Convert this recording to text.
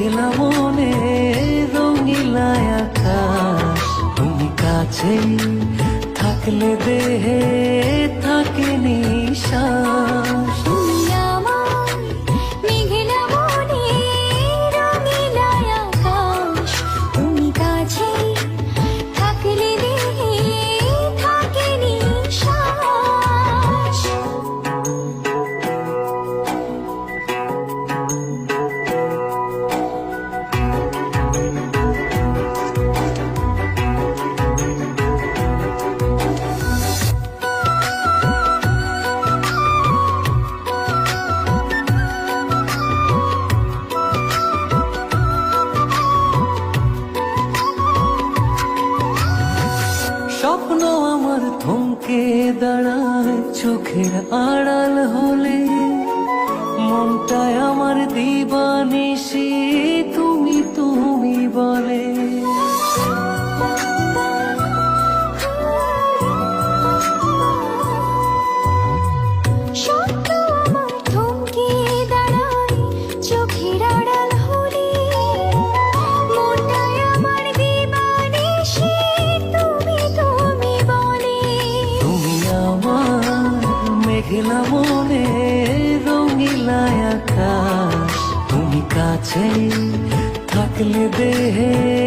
মেঘলা মনে রঙিলা আকাশ। তুমি কাছে থাকলে দেহে থাকে নিশ্বাস দাঁড়ায় চোখের আড়াল হলে মনটায় আমার দিবানিসি তুমি তুমি বলে। মেঘলা মনে রঙিলা আকাশ তুমি কাছে থাকলে দেহে